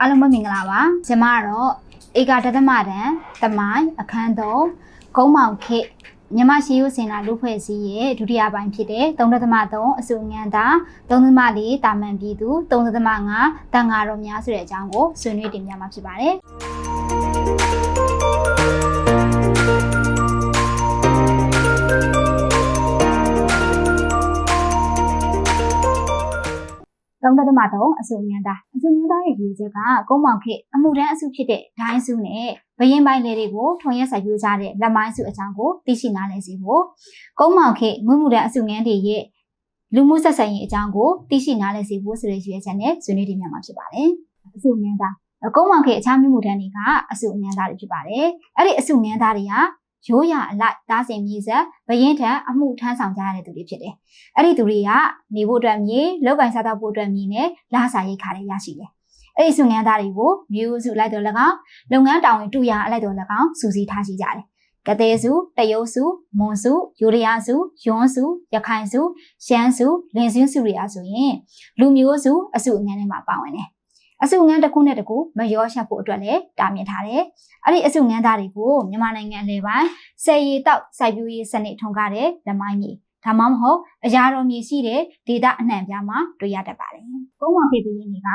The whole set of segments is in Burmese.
အားလုံးပဲမင်္ဂလာပါကျမကတော့ဧကတသမတန်တမိုင်းအခန်းသုံးဂုံးမောင်ခေတ်မြမရှိရုစင်တာလူဖွဲ့စည်းရဲ့ဒုတိယပိုင်းဖြစ်တဲ့3.3အစုငန်းသား3.4တာမန်ပြည်သူ3.5တန်ဃာတော်များဆိုတဲ့အကြောင်းကိုဆွေးနွေးတင်ပြမှာဖြစ်ပါတယ် သုံးသက်မတော့အစုံဉာဏ်သားအစုံဉာဏ်သားရဲ့ရည်ချက်ကကုန်းမောင်ခေတ်အမှုတန်းအစုဖြစ်တဲ့ဒိုင်းစုနဲ့ဘရင်ပိုင်းလေးတွေကိုထုံရက်ဆိုင်ပြကြတဲ့လက်မိုင်းစုအကြောင်းကိုသိရှိနားလည်စေဖို့ကုန်းမောင်ခေတ်ငွေမှုတန်းအစုငန်းတွေရဲ့လူမှုဆက်ဆံရေးအကြောင်းကိုသိရှိနားလည်စေဖို့ဆိုတဲ့ရည်ရွယ်ချက်နဲ့ဆွေးနွေးတင်ပြမှာဖြစ်ပါတယ်အစုဉာဏ်သားကုန်းမောင်ခေတ်အခြားမြို့မှုတန်းတွေကအစုဉာဏ်သားတွေဖြစ်ပါတယ်အဲ့ဒီအစုဉာဏ်သားတွေက ရိုးရာအလိုက်တားစင်မြေဆက်ဘရင်ထံအမှုထမ်းဆောင်ကြရတဲ့သူတွေဖြစ်တယ်။အဲ့ဒီသူတွေကနေဖို့အတွက်မြေလောက်ကင်စားတော့ဖို့အတွက်မြေနဲ့လာစာရိတ်ခါတွေရရှိတယ်။အဲ့ဒီစုငန်းသားတွေကိုမျိုးစုလိုက်တော်၎င်းလုပ်ငန်းတာဝန်တူရာအလိုက်တော်၎င်းစူစီထားရှိကြတယ်။ကတဲ့စုတရုတ်စုမွန်စုယူရီးယားစုယွန်းစုရခိုင်စုရှမ်းစုလင်စင်းစုတွေအားဆိုရင်လူမျိုးစုအစုအငန်းထဲမှာပါဝင်တယ်။ အစုငန်းတစ်ခုနဲ့တစ်ခုမရောရှက်ဖို့အတွက်လည်းတာမြင်ထားတယ်။အဲ့ဒီအစုငန်းသားတွေကိုမြန်မာနိုင်ငံအလဲပိုင်းဆယ်ရီတောက်စိုက်ပျိုးရေးစနစ်ထုံးကားတဲ့လက်မိုင်းမြေဒါမှမဟုတ်အရာတော်မြေရှိတဲ့ဒေတာအနှံ့ပြားမှာတွေ့ရတတ်ပါတယ်။ကုန်းမောင်ခေဘရင်တွေက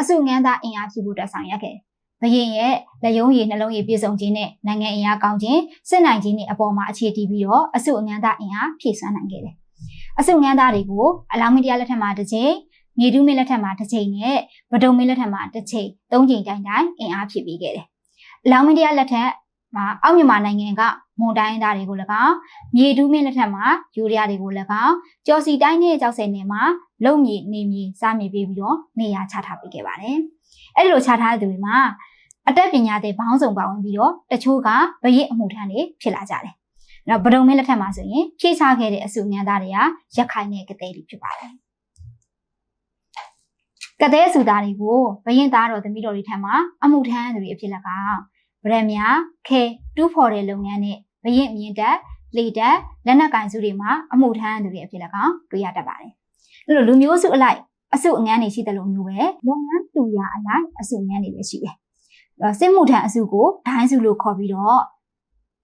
အစုငန်းသားအင်အားဖြစ်ဖို့အတွက်ဆောင်ရွက်ခဲ့တယ်။ဘရင်ရဲ့လက်ယုံရည်နှလုံးရည်ပြည့်စုံခြင်းနဲ့နိုင်ငံအင်အားကောင်းခြင်းစစ်နိုင်ခြင်းနဲ့အပေါ်မှာအခြေတည်ပြီးတော့အစုအငန်းသားအင်အားဖြည့်ဆန်းနိုင်ခဲ့တယ်။အစုငန်းသားတွေကိုအလောင်းမင်းတရားလက်ထက်မှာတစ်ချိန် မြေတူးမင်းလက်ထက်မှာတစ်ချိန်နဲ့ဗဒုံမင်းလက်ထက်မှာတစ်ချိန်သုံးချိန်တိုင်းတိုင်းအင်အားဖြည့်ပေးခဲ့တယ်။အလောင်းမင်းတရားလက်ထက်မှာအောက်မြန်မာနိုင်ငံကမွန်တိုင်းသားတွေကို၎င်းမြေတူးမင်းလက်ထက်မှာယူရီးယားတွေကို၎င်းကြော်စီတိုင်းနဲ့ကြောက်စဲနေမှာလုံမြေနေမြေစားမြေပေးပြီးတော့နေရာချထားပေးခဲ့ပါတယ်။အဲ့ဒီလိုချထားတဲ့သူတွေမှာအတက်ပညာတွေဘောင်းစုံပါဝင်ပြီးတော့တချို့ကဗရိတ်အမှုထမ်းတွေဖြစ်လာကြတယ်။အဲ့တော့ဗဒုံမင်းလက်ထက်မှာဆိုရင်ဖြည့်ချခဲ့တဲ့အစုငန်းသားတွေကရက်ခိုင်နဲ့ကတဲ့တွေဖြစ်ပါတယ်။ ကတဲ့စုသားတွေကိုဘရင်သားတော်သမီးတော်တွေထံမှာအမှုထမ်းသူတွေအဖြစ်လက်ကောင်ဗရမ ्या ခဲတူးဖော်တဲ့လုပ်ငန်းနဲ့ဘရင်အမြင့်တက်လေတက်လက်နက်ကင်စုတွေမှာအမှုထမ်းသူတွေအဖြစ်လက်ကောင်တွေ့ရတတ်ပါတယ်။အဲ့လိုလူမျိုးစုအလိုက်အစုအငန်းတွေရှိတယ်လို့မျိုးပဲလုပ်ငန်းတူရအလိုက်အစုအငန်းတွေလည်းရှိတယ်။အဲ့စစ်မှုထမ်းအစုကိုဒိုင်းစုလို့ခေါ်ပြီးတော့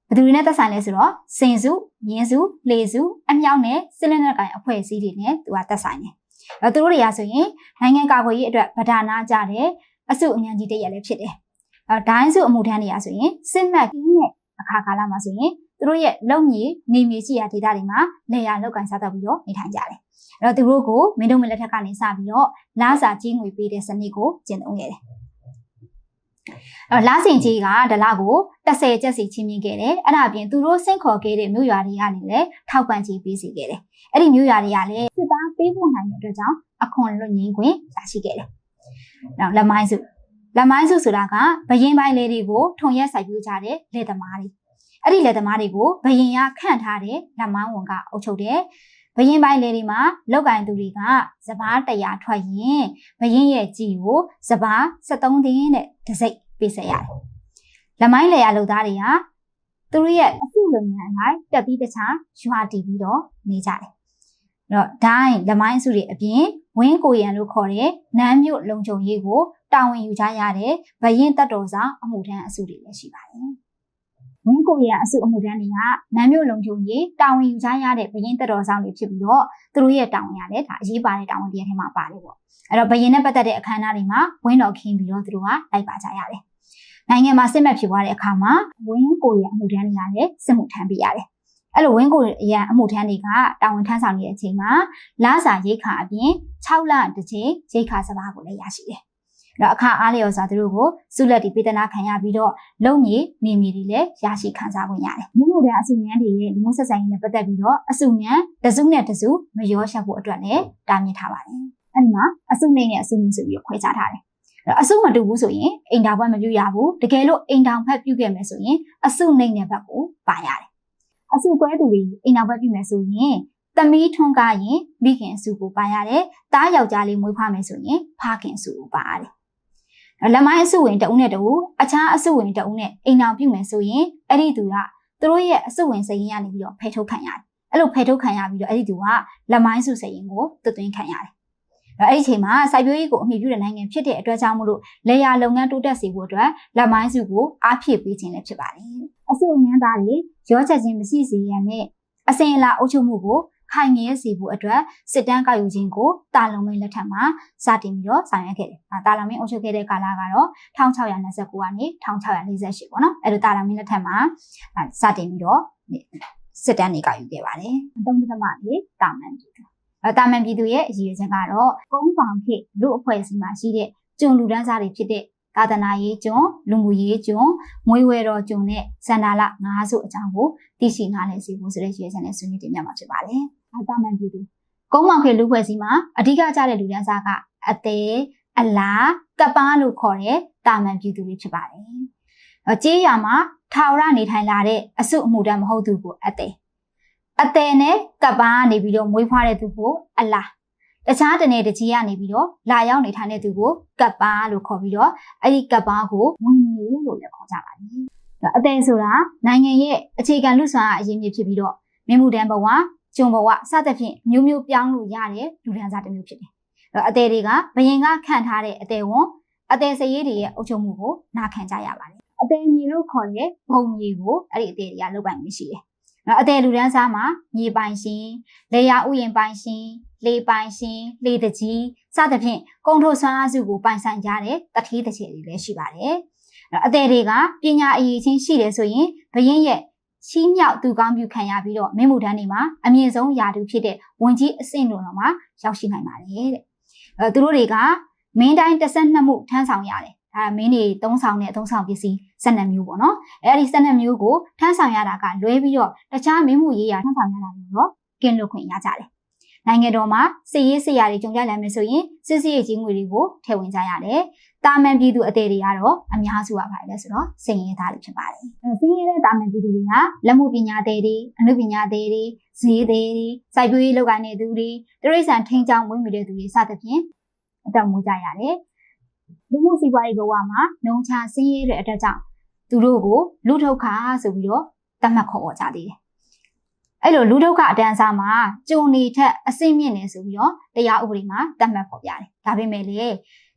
ဘယ်သူတွေနဲ့သက်ဆိုင်လဲဆိုတော့စင်စုမြင်းစုလေစုအမြောက်နဲ့စစ်လက်နက်ကင်အဖွဲ့အစည်းတွေနဲ့သူကသက်ဆိုင်တယ်။ အဲသူတို့တွေကဆိုရင်နိုင်ငံကာကွယ်ရေးအတွက်ဗဒါနာကြတဲ့အစုအငန်းကြီးတရက်လည်းဖြစ်တယ်။အဲဒိုင်းစုအမှုထမ်းတွေကဆိုရင်စစ်မှတ်ကြီးနဲ့အခါကာလမှာဆိုရင်သူတို့ရဲ့လုံကြီးနေမြေရှိရာဒေသတွေမှာလေယာလောက်ကန်စားတော့ပြီးတော့နေထိုင်ကြတယ်။အဲ့တော့သူတို့ကိုမင်းတို့မလက်ထက်ကနေစပြီးတော့လာစာကြီးငွေပေးတဲ့စနစ်ကိုကျင့်သုံးခဲ့တယ်။ အဲ့လာစင်ကြီးကဒလကို30ကျက်စီချင်းမြင့်ခဲ့တယ်။အဲ့ဒါအပြင်သူတို့ဆင့်ခေါ်ခဲ့တဲ့မြို့ရွာတွေကနေလည်းထောက်ပံ့ကြီးပေးစီခဲ့တယ်။အဲ့ဒီမြို့ရွာတွေကလည်းစစ်သားပေးဖို့နိုင်တဲ့အတွက်ကြောင့်အခွန်လွတ်ငင်းခွင့်ရရှိခဲ့တယ်။နောက်လက်မိုင်းစုလက်မိုင်းစုဆိုတာကဘရင်ပိုင်းလေးတွေကိုထုံရက်ဆိုင်ပြကြတဲ့လက်သမားတွေအဲ့ဒီလက်သမားတွေကိုဘရင်ရခန့်ထားတဲ့လက်မိုင်းဝန်ကအုပ်ချုပ်တယ်ဘရင်ပိုင်းလေးတွေမှာလောက်ကင်သူတွေကစပား100ထွက်ရင်ဘရင်ရဲ့ကြည်ကိုစပား73သိန်းနဲ့တစ်စိတ် ပေးဆက်ရတယ်လက်မိုင်းလေရလုပ်သားတွေကသူတို့ရဲ့အစုလုပ်ငန်းအလိုက်တက်ပြီးတခြားရွာတည်ပြီးတော့နေကြတယ်အဲ့တော့ဒိုင်းလက်မိုင်းစုတွေအပြင်ဝင်းကိုရံလို့ခေါ်တဲ့နန်းမြို့လုံခြုံရေးကိုတာဝန်ယူကြရတဲ့ဘရင်တပ်တော်ဆောင်အမှုထမ်းအစုတွေလည်းရှိပါတယ် ဝင်းကိုရံအစုအမှုထမ်းတွေကနန်းမြို့လုံခြုံရေးတာဝန်ယူကြရတဲ့ဘရင်တပ်တော်ဆောင်တွေဖြစ်ပြီးတော့သူတို့ရဲ့တာဝန်ရလည်းဒါအရေးပါတဲ့တာဝန်တရားထဲမှာပါတယ်ပေါ့အဲ့တော့ဘရင်နဲ့ပတ်သက်တဲ့အခမ်းအနားတွေမှာဝင်းတော်ခင်းပြီးတော့သူတို့ကလိုက်ပါကြရတယ်နိုင်ငံမှာစစ်မှတ်ဖြစ်သွားတဲ့အခါမှာဝင်းကိုရံအမှုထမ်းတွေကလည်းစစ်မှုထမ်းပေးရတယ်အဲ့လိုဝင်းကိုရံအမှုထမ်းတွေကတာဝန်ထမ်းဆောင်နေတဲ့အချိန်မှာလစာရိတ်ခါအပြင်6လတစ်ချိန်ရိတ်ခါစပါးကိုလည်းရရှိတယ်။ တော့အခါအားလျော်စွာသူတို့ကိုစုလက်တီပေးသနာခံရပြီးတော့လုံမြေနေမြေတွေလည်းရရှိခံစားခွင့်ရတယ်။မြို့နယ်အစုငန်းတွေရဲ့လူမှုဆက်ဆံရေးနဲ့ပတ်သက်ပြီးတော့အစုငန်းတစုနဲ့တစုမရောရှက်ဖို့အတွက်လည်းတားမြစ်ထားပါတယ်။အဲဒီမှာအစုနေနဲ့အစုမြင့်ဆိုပြီးခွဲခြားထားတယ်။အစုမတူဘူးဆိုရင်အိမ်တောင်ဘက်မပြုတ်ရဘူးတကယ်လို့အိမ်တောင်ဘက်ပြုတ်ခဲ့မယ်ဆိုရင်အစုနှိမ့်တဲ့ဘက်ကိုပါရတယ်အစုကွဲသူတွေအိမ်နောက်ဘက်ပြုမယ်ဆိုရင်သမီးထွန်းကားရင်မိခင်အစုကိုပါရတယ်။တားယောက်ျားလေးမွေးဖွားမယ်ဆိုရင်ဖခင်အစုကိုပါရတယ်။ လက်မိုင်းအစုဝင်တဦးနဲ့တဦးအခြားအစုဝင်တဦးနဲ့အိမ်နောက်ပြုမယ်ဆိုရင်အဲ့ဒီသူကသူတို့ရဲ့အစုဝင်စရင်ကနေပြီးတော့ဖယ်ထုတ်ခံရတယ်။အဲ့လိုဖယ်ထုတ်ခံရပြီးတော့အဲ့ဒီသူကလက်မိုင်းစုစရင်ကိုသွတ်သွင်းခံရတယ်။အဲ့ဒီအချိန်မှာစိုက်ပျိုးရေးကိုအမိပြုတဲ့နိုင်ငံဖြစ်တဲ့အတွက်ကြောင့်မလို့လေယာလုပ်ငန်းတိုးတက်စေဖို့အတွက်လက်မိုင်းစုကိုအားဖြည့်ပေးခြင်းလည်းဖြစ်ပါတယ်။အစုအငန်းသားတွေရောချက်ချင်းမရှိစေရန်နဲ့အစင်အလာအုပ်ချုပ်မှုကို ခိုင်မြဲစေဖို့အတွက်စစ်တမ်းကောက်ယူခြင်းကိုတာလုံမင်းလက်ထက်မှာစတင်ပြီးတော့ဆောင်ရွက်ခဲ့တယ်။တာလုံမင်းအုပ်ချုပ်ခဲ့တဲ့ကာလကတော့1629ကနေ1648ပေါ့နော်။အဲ့လိုတာလုံမင်းလက်ထက်မှာစတင်ပြီးတော့စစ်တမ်းတွေကောက်ယူခဲ့ပါတယ်။သုံးသမလေးတာမန်ပြည်သူ။အဲတာမန်ပြည်သူရဲ့အရေးအချက်ကတော့ကုန်းပေါင်ခေလူအဖွဲ့အစည်းမှာရှိတဲ့ကျွန်းလူဒန်းစားတွေဖြစ်တဲ့သာသနာရေးကျွန်းလူမှုရေးကျွန်းမွေးဝဲတော်ကျွန်းနဲ့စန္ဒာလငါးစုအကြောင်းကိုသိရှိနားလည်စေဖို့ဆိုတဲ့ရည်ရွယ်ချက်နဲ့ဆွေးနွေးတင်ပြမှာဖြစ်ပါတယ်။ အဲတာမန်ပြည်သူကုန်းပေါင်ခေလူအဖွဲ့အစည်းမှာအဓိကကျတဲ့လူဒန်းစားကအသေးအလားကပားလို့ခေါ်တဲ့တာမန်ပြည်သူတွေဖြစ်ပါတယ်။ကြေးရမှာထာဝရနေထိုင်လာတဲ့အစုအမှုတန်းမဟုတ်သူကိုအသေးအသေးနဲ့ကပားကနေပြီးတော့မွေးဖွားတဲ့သူကိုအလားတခြားတနေတကြီးကနေပြီးတော့လာရောက်နေထိုင်တဲ့သူကိုကပ်ပါလို့ခေါ်ပြီးတော့အဲ့ဒီကပ်ပါကိုဝင်နေလို့လည်းခေါ်ကြပါတယ်။အသေးဆိုတာနိုင်ငံရဲ့အခြေခံလူ့စွမ်းအားအရင်းမြစ်ဖြစ်ပြီးတော့မြမှုတန်းဘဝ ကျုံဘဝစသဖြင့်မျိုးမျိုးပြောင်းလို့ရတဲ့လူဒန်းစားတစ်မျိုးဖြစ်တယ်။အဲ့အသေးတွေကဘယင်ကခံထားတဲ့အသေးဝန်အသေးစရေးတွေရဲ့အုပ်ချုပ်မှုကိုနာခံကြရပါတယ်။အသေးမြေလို့ခေါ်တဲ့ဘုံမြေကိုအဲ့ဒီအသေးတွေကလုတ်ပိုင်နေရှိတယ်။အသေးလူဒန်းစားမှာမြေပိုင်ရှင်လေယာဥယျင်ပိုင်ရှင်လေပိုင်ရှင်လေတကြီးစသဖြင့်ကုံထိုဆွမ်းအားစုကိုပိုင်ဆိုင်ကြတဲ့တထေးတစ်ချေတွေလည်းရှိပါတယ်။အသေးတွေကပညာအရေးချင်းရှိတယ်ဆိုရင်ဘရင်ရဲ့ ချီးမြှောက်သူကောင်းပြုခံရပြီးတော့မင်းမှုတန်းတွေမှာအမြင့်ဆုံးယာတုဖြစ်တဲ့ဝန်ကြီးအဆင့်တို့တော့မှရောက်ရှိနိုင်ပါတယ်တဲ့။အဲသူတို့တွေကမင်းတိုင်း12မှုထမ်းဆောင်ရတယ်။ဒါမင်းတွေသုံးဆောင်တဲ့သုံးဆောင်ပစ္စည်း12မျိုးပေါ့နော်။အဲဒီ12မျိုးကိုထမ်းဆောင်ရတာကလွဲပြီးတော့တခြားမင်းမှုရေးရာထမ်းဆောင်ရတာတွေတော့ကင်းလွတ်ခွင့်ရကြတယ် နိုင်ငံတော်မှာစစ်ရေးစစ်ရာတွေကြုံကြလာမယ်ဆိုရင်စစ်စစ်ရေးကြီးငွေတွေကိုထည့်ဝင်ကြရတယ်။တာမန်ပြည်သူအသေးတွေကတော့အများစုကပါတယ်လဲဆိုတော့စင်ရေးသားတွေဖြစ်ပါတယ်။အဲစင်ရေးတဲ့တာမန်ပြည်သူတွေကလက်မှုပညာသေးတွေအမှုပညာသေးတွေဈေးသေးတွေစိုက်ပျိုးရေးလုပ်ကိုင်နေသူတွေတရိษံထိန်းချောင်းဝင်မိတဲ့သူတွေစသဖြင့်အသက်မွေးကြရတယ်။လူမှုစီးပွားရေးဘဝမှာနှုံချစင်ရေးတဲ့အတွက်ကြောင့်သူတို့ကိုလူထုတ်ခါဆိုပြီးတော့သတ်မှတ်ခေါ်ပေါ်ကြသေးတယ် အဲ့လိုလူဒုက္ခအတန်းစားမှာကြုံနေထက်အစိမ့်မြင့်နေဆိုပြီးတော့တရားဥပဒေမှာသတ်မှတ်ဖော်ပြတယ်။ဒါပေမဲ့လေ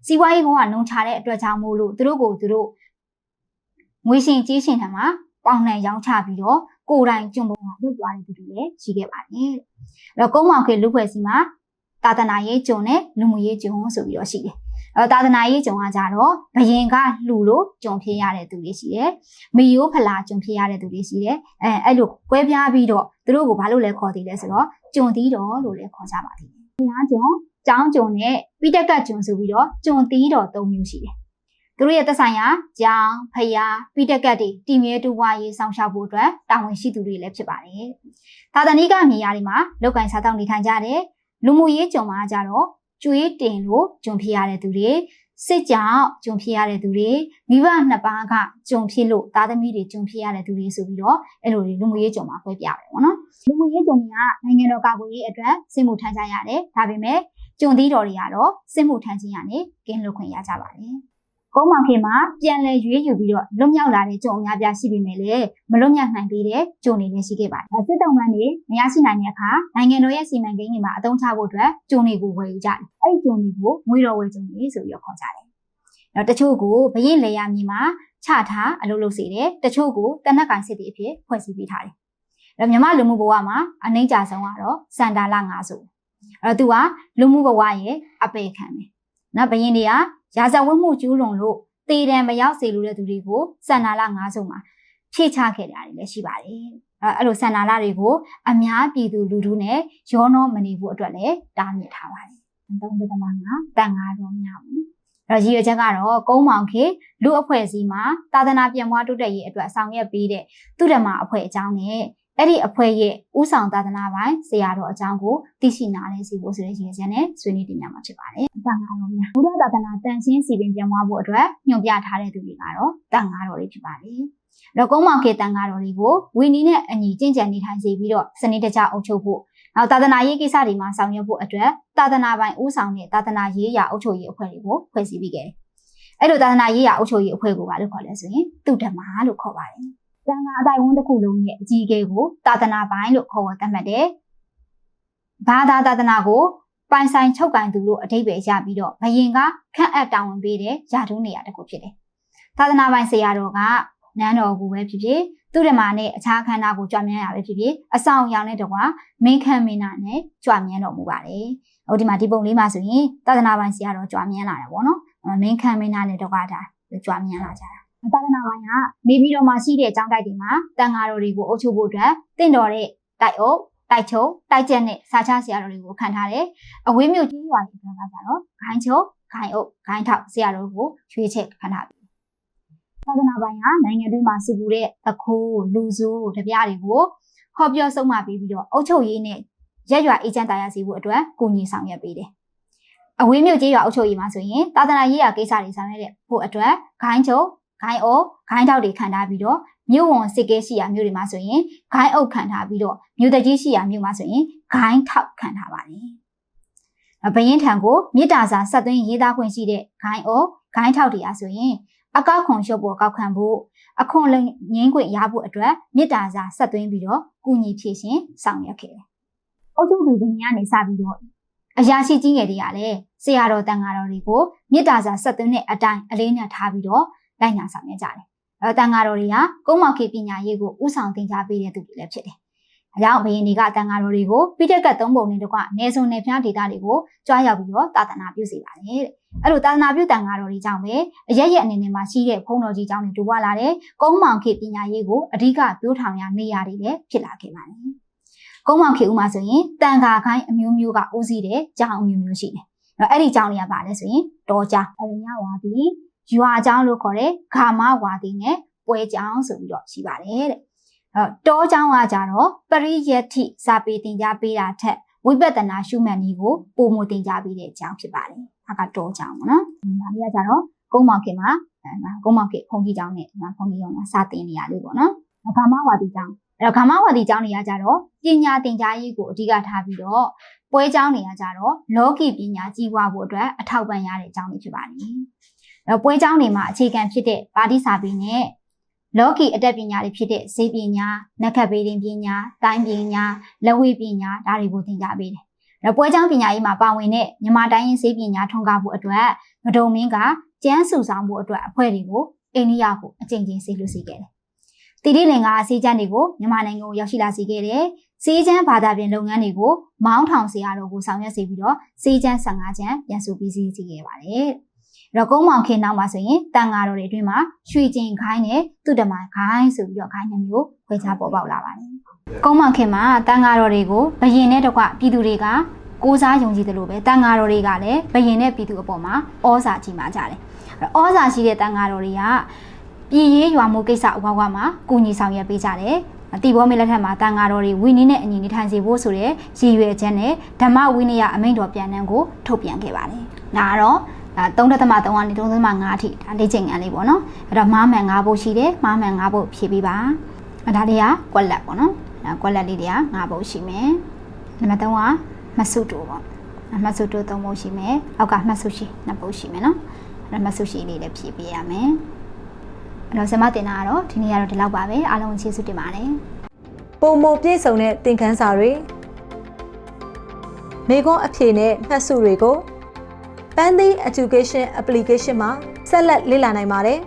စီးပွားရေးဘုံကနှုံချတဲ့အတွက်ကြောင့်မို့လို့သူတို့ကိုသူတို့ငွေရှင်ကြီးရှင်ထံမှာပေါင်နှံရောင်းချပြီးတော့ကိုယ်တိုင်ကျုံပုံကလွတ်သွားတဲ့သူတွေလည်းရှိခဲ့ပါတယ်။အဲ့တော့ကုန်းမောင်ခေလူဖွဲ့စီမှာသာသနာရေးကျုံနဲ့လူမှုရေးကျုံဆိုပြီးတော့ရှိတယ်။အဲ သာသနာရေးကျုံကကြတော့ဘယင်ကလှူလို့ကျုံဖြစ်ရတဲ့သူတွေရှိတယ်။မီယိုးဖလာကျုံဖြစ်ရတဲ့သူတွေရှိတယ်။အဲအဲ့လိုကွဲပြားပြီးတော့သူတို့ကိုဘာလို့လဲခေါ်သေးလဲဆိုတော့ကျုံသီးတော်လို့လည်းခေါ်ကြပါသေးတယ်။ဘုရားကျုံ၊ကျောင်းကျုံနဲ့ပိတက်ကကျုံဆိုပြီးတော့ကျုံသီးတော်၃မျိုးရှိတယ်။သူတို့ရဲ့သက်ဆိုင်ရာကျောင်းဖယားပိတက်ကတ်တွေတည်မြဲတူဝါရေးဆောင်ရှောက်ဖို့အတွက်တာဝန်ရှိသူတွေလည်းဖြစ်ပါတယ်။သာသနိကမြေယာတွေမှာလောက်ကင်စားတောင်းနေထိုင်ကြတဲ့လူမှုရေးကြုံမှာကြတော့ ကျွေးတင်လို့ကြုံဖြစ်ရတဲ့သူတွေစစ်ကြောင့်ကြုံဖြစ်ရတဲ့သူတွေမိဘနှစ်ပါးကကြုံဖြစ်လို့သားသမီးတွေကြုံဖြစ်ရတဲ့သူတွေဆိုပြီးတော့အဲ့လိုလူမှုရေးကြုံမှာဖွဲ့ပြတယ်ပေါ့နော်လူမှုရေးကြုံတွေကနိုင်ငံတော်ကာကွယ်ရေးအတွက်စစ်မှုထမ်းကြရတယ်ဒါပေမဲ့ကြုံသီးတော်တွေကတော့စစ်မှုထမ်းခြင်းကနေကင်းလွတ်ခွင့်ရကြပါတယ် ကုန်းမောင်ခေမှာပြန်လဲရွေးယူပြီးတော့လွတ်မြောက်လာတဲ့ကြုံအများပြားရှိပြီမဲ့လေမလွတ်မြောက်နိုင်သေးတဲ့ကြုံတွေလည်းရှိခဲ့ပါတယ်စစ်တုံးမှန်းတွေမရရှိနိုင်တဲ့အခါနိုင်ငံတော်ရဲ့စီမံကိန်းတွေမှာအသုံးချဖို့အတွက်ကြုံတွေကိုဝယ်ယူကြတယ်အဲ့ဒီကြုံတွေကိုငွေတော်ဝယ်ကြုံတွေဆိုပြီးတော့ခေါ်ကြတယ်တော့တချို့ကိုဘရင်လေယာမြေမှာချထားအလုပ်လုပ်စေတယ်တချို့ကိုတနက်ကင်စစ်တီအဖြစ်ဖွဲ့စည်းပေးထားတယ်အဲ့တော့မြမလူမှုဘဝမှာအနှိမ့်ကြဆုံးကတော့စန္ဒာလငါဆိုအဲ့တော့သူကလူမှုဘဝရဲ့အပေခံပဲနော်ဘရင်တွေက ရာဇဝတ်မှုကျူးလွန်လို့တေတံမရောက်စေလိုတဲ့သူတွေကိုစန္ဒာလငါဆိုမှာဖြည့်ချခဲ့တာတွေလည်းရှိပါတယ်အဲအဲ့လိုစန္ဒာလတွေကိုအများပြည်သူလူထုနဲ့ရောနှောမနေဖို့အတွက်လည်းတားမြစ်ထားပါတယ်။သုံးသက်သမားကတန်ငါတော်မြောက်ဘူး။အဲ့တော့ရည်ရွယ်ချက်ကတော့ကုန်းမောင်ခေလူအဖွဲ့အစည်းမှာသာသနာပြန်ပွားတိုးတက်ရေးအတွက်ဆောင်ရွက်ပေးတဲ့သူဓမ္မအဖွဲ့အကြောင်းနဲ့ အဲ့ဒီအဖွဲ့ရဲ့ဥဆောင်သာသနာပိုင်းဆရာတော်အကြောင်းကိုသိရှိနားလည်စီဖို့ဆိုတဲ့ရည်ရွယ်ချက်နဲ့ဆွေးနွေးတင်ပြမှာဖြစ်ပါတယ်။တန်ဃာတော်များဘုရားသာသနာတန်ရှင်းစီပင်ပြန်ပွားဖို့အတွက်ညွှန်ပြထားတဲ့သူတွေကတော့တန်ဃာတော်တွေဖြစ်ပါတယ်။တော့ကုန်းမောင်ခေတန်ဃာတော်တွေကိုဝီနီနဲ့အညီကျင့်ကြံနေထိုင်စေပြီးတော့စနစ်တကျအုပ်ချုပ်ဖို့နောက်သာသနာရေးကိစ္စတွေမှာဆောင်ရွက်ဖို့အတွက်သာသနာပိုင်ဦးဆောင်တဲ့သာသနာရေးရာအုပ်ချုပ်ရေးအဖွဲ့တွေကိုဖွဲ့စည်းပြီးခဲ့တယ်။အဲ့လိုသာသနာရေးရာအုပ်ချုပ်ရေးအဖွဲ့ကိုဘာလို့ခေါ်လဲဆိုရင်သူဓမ္မလို့ခေါ်ပါတယ်။ သံဃာအတိုင်းဝန်းတစ်ခုလုံးရဲ့အကြီးအကဲကိုသာသနာပိုင်လို့ခေါ်ဝေါ်သတ်မှတ်တယ်။ဘာသာသာသနာကိုပိုင်ဆိုင်ချုပ်ကင်သူလို့အဓိပ္ပာယ်ရပြီးတော့ဘယင်ကခန့်အပ်တာဝန်ပေးတဲ့ယာထုနေရာတစ်ခုဖြစ်တယ်။သာသနာပိုင်ဆရာတော်ကနန်းတော်ကိုပဲဖြစ်ဖြစ်သူဓမ္မနဲ့အခြားခန္ဓာကိုကြွမြန်းရပဲဖြစ်ဖြစ်အဆောင်အယောင်နဲ့တော့ကမင်းခံမင်းနာနဲ့ကြွမြန်းတော်မူပါတယ်။ဟိုဒီမှာဒီပုံလေးမှာဆိုရင်သာသနာပိုင်ဆရာတော်ကြွမြန်းလာတယ်ပေါ့နော်။မင်းခံမင်းနာနဲ့တော့ကဒါကြွမြန်းလာကြတာ။ သာသနာပိုင်ကနေပြီးတော့မှရှိတဲ့အကြောင်းတိုက်တွေမှာတန်ဃာတော်တွေကိုအုပ်ချုပ်ဖို့အတွက်တင့်တော်တဲ့တိုက်အုပ်တိုက်ချုံတိုက်ချက်နဲ့စာချဆရာတော်တွေကိုခံထားတယ်။အဝေးမြို့ကြီးရွာတွေအတွက်ကကြတော့ဂိုင်းချုံဂိုင်းအုပ်ဂိုင်းထောက်ဆရာတော်ကိုရွေးချက်ခံထားပြီ။သာသနာပိုင်ကနိုင်ငံတွင်းမှာစုပူတဲ့တခိုးလူဆိုးတပြားတွေကိုဟောပြောဆုံးမပေးပြီးတော့အုပ်ချုပ်ရေးနဲ့ရက်ရွာအေဂျင့်တရားစီဖို့အတွက်ကူညီဆောင်ရွက်ပေးတယ်။အဝေးမြို့ကြီးရွာအုပ်ချုပ်ရေးမှာဆိုရင်သာသနာရေးရာကိစ္စတွေဆောင်ရွက်တဲ့ဖို့အတွက်ဂိုင်းချုံ ဂိုင်းအုပ်ဂိုင်းထောက်တွေခံထားပြီးတော့မြို့ဝန်စစ်ကဲရှိရာမြို့တွေမှာဆိုရင်ဂိုင်းအုပ်ခံထားပြီးတော့မြို့တကြီးရှိရာမြို့မှာဆိုရင်ဂိုင်းထောက်ခံထားပါတယ်။ဘရင်ထံကိုမြေတာစာဆက်သွင်းရေးသားခွင့်ရှိတဲ့ဂိုင်းအုပ်ဂိုင်းထောက်တွေအားဆိုရင်အကောက်ခွန်ရှုပ်ပေါ်ကောက်ခံဖို့အခွန်လုံငင်းခွင့်ရဖို့အတွက်မြေတာစာဆက်သွင်းပြီးတော့ကုညီဖြည့်ရှင်ဆောင်ရွက်ခဲ့တယ်။အုပ်ချုပ်သူဘရင်ကနေစပြီးတော့အရာရှိကြီးငယ်တွေကလည်းဆရာတော်တန်ဃာတော်တွေကိုမြေတာစာဆက်သွင်းတဲ့အတိုင်းအလေးနဲ့ထားပြီးတော့ လိုက်နာဆောင်ရွက်ကြတယ်။အဲတန်ဃာတော်တွေကကုန်းမောင်ခေပညာရေးကိုဥဆောင်သင်ကြားပေးတဲ့သူတွေလည်းဖြစ်တယ်။အကြောင်းဘယင်တွေကတန်ဃာတော်တွေကိုပိဋကတ်သုံးပုံနဲ့တကွနေစုံနေဖျားဒေတာတွေကိုကြွားရောက်ပြီးတော့သာသနာပြုစေပါတယ်တဲ့။အဲ့လိုသာသနာပြုတန်ဃာတော်တွေကြောင့်ပဲအရက်ရက်အနေနဲ့မှရှိတဲ့ဘုန်းတော်ကြီးကျောင်းတွေတိုးပွားလာတဲ့ကုန်းမောင်ခေပညာရေးကိုအဓိကပြောထောင်ရနေရာတွေလည်းဖြစ်လာခဲ့ပါတယ်။ကုန်းမောင်ခေဦးမှာဆိုရင်တန်ဃာခိုင်းအမျိုးမျိုးကဦးစီးတဲ့ကျောင်းအမျိုးမျိုးရှိတယ်။အဲ့တော့အဲ့ဒီကျောင်းတွေကပါလဲဆိုရင်တော်ကျောင်းအရညဝါဒီ ရွာကျောင်းလို့ခေါ်တဲ့ဂါမဝါဒီနဲ့ပွဲကျောင်းဆိုပြီးတော့ရှိပါတယ်တဲ့။အဲတော့တောကျောင်းကကြတော့ပရိယတ္ထိစာပေတင်ကြားပေးတာထက်ဝိပဿနာရှုမှတ်နည်းကိုပုံမတင်ကြားပေးတဲ့အကြောင်းဖြစ်ပါတယ်။ဒါကတောကျောင်းပေါ့နော်။ဒါလေးကကြတော့ကုန်းမောင်ခေမှာအဲကုန်းမောင်ခေဖုန်ကြီးကျောင်းနဲ့ဖုန်ကြီးကျောင်းမှာစာတင်နေရလေးပေါ့နော်။ဂါမဝါဒီကျောင်းအဲ့တော့ဂါမဝါဒီကျောင်းတွေကကြတော့ပညာတင်ကြားရေးကိုအဓိကထားပြီးတော့ပွဲကျောင်းတွေကကြတော့လောကီပညာကြီးပွားဖို့အတွက်အထောက်ပံ့ရတဲ့အကြောင်းတွေဖြစ်ပါတယ်။ အဲ့ပွဲကျောင်းတွေမှာအခြေခံဖြစ်တဲ့ဗာတိစာပေနဲ့လောကီအတတ်ပညာတွေဖြစ်တဲ့စေပညာ၊နက္ခဗေဒင်ပညာ၊တိုင်းပညာ၊လက်ဝိပညာဒါတွေကိုသင်ကြားပေးတယ်။အဲ့ပွဲကျောင်းပညာရေးမှာပါဝင်တဲ့မြန်မာတိုင်းရင်းစေပညာထွန်းကားဖို့အတွက်ဗဒုံမင်းကကျန်းစုဆောင်ဖို့အတွက်အဖွဲ့တွေကိုအိန္ဒိယကိုအကြိမ်ကြိမ်ဆေးလွှတ်စေခဲ့တယ်။တိတိလင်္ကာစီးကျန်းတွေကိုမြန်မာနိုင်ငံကိုရောက်ရှိလာစေခဲ့တယ်။စီးကျန်းဘာသာပြင်လုပ်ငန်းတွေကိုမောင်းထောင်စေရတော့ကိုဆောင်ရွက်စေပြီးတော့စီးကျန်း15ကျန်းပြန်စုပြီးစီးစီခဲ့ပါတယ်။ အဲ့တော့ကုန်းမောင်ခင်နောက်မှာဆိုရင်တန်ဃာတော်တွေအတွင်းမှာရွှေကျင်ခိုင်းနဲ့သူတမန်ခိုင်းဆိုပြီးတော့ခိုင်းနှမျိုးခွဲခြားပေါ်ပေါက်လာပါတယ်။ကုန်းမောင်ခင်မှာတန်ဃာတော်တွေကိုဘယင်နဲ့တကွပြည်သူတွေကကိုးစားယုံကြည်တယ်လို့ပဲတန်ဃာတော်တွေကလည်းဘယင်နဲ့ပြည်သူအပေါ်မှာဩဇာကြီးမာကြတယ်။အဲ့တော့ဩဇာရှိတဲ့တန်ဃာတော်တွေကပြည်ရေးရွာမှုကိစ္စအဝဝမှာကူညီဆောင်ရွက်ပေးကြတယ်။အတိဘောမေလက်ထက်မှာတန်ဃာတော်တွေဝိနည်းနဲ့အညီနေထိုင်စေဖို့ဆိုတဲ့ရည်ရွယ်ချက်နဲ့ဓမ္မဝိနည်းအမိန့်တော်ပြန်နှံကိုထုတ်ပြန်ခဲ့ပါတယ်။ဒါကတော့ ဒါ3.3ကနေ3.5အထိဒါလေ့ကျင့်ခန်းလေးပေါ့နော်အဲ့တော့မားမှန်5ပုတ်ရှိတယ်မားမှန်5ပုတ်ဖြည့်ပေးပါအဲ့ဒါလေးကကွက်လက်ပေါ့နော်အဲ့ကွက်လက်လေးတွေက5ပုတ်ရှိမယ်နံပါတ်3ကမဆုတူပေါ့မဆုတူ3ပုတ်ရှိမယ်အောက်ကမဆုရှိ2ပုတ်ရှိမယ်နော်အဲ့မဆုရှိလေးလည်းဖြည့်ပေးရမယ်အဲ့တော့ဇမတင်တာကတော့ဒီနေ့ကတော့ဒီလောက်ပါပဲအားလုံးကျေးဇူးတင်ပါတယ်ပုံမပြည့်စုံတဲ့သင်ခန်းစာတွေမိခွန်းအဖြေနဲ့မှတ်စုတွေကို Pandy Education Application မှာဆက်လက်လေ့လာနိုင်ပါတယ်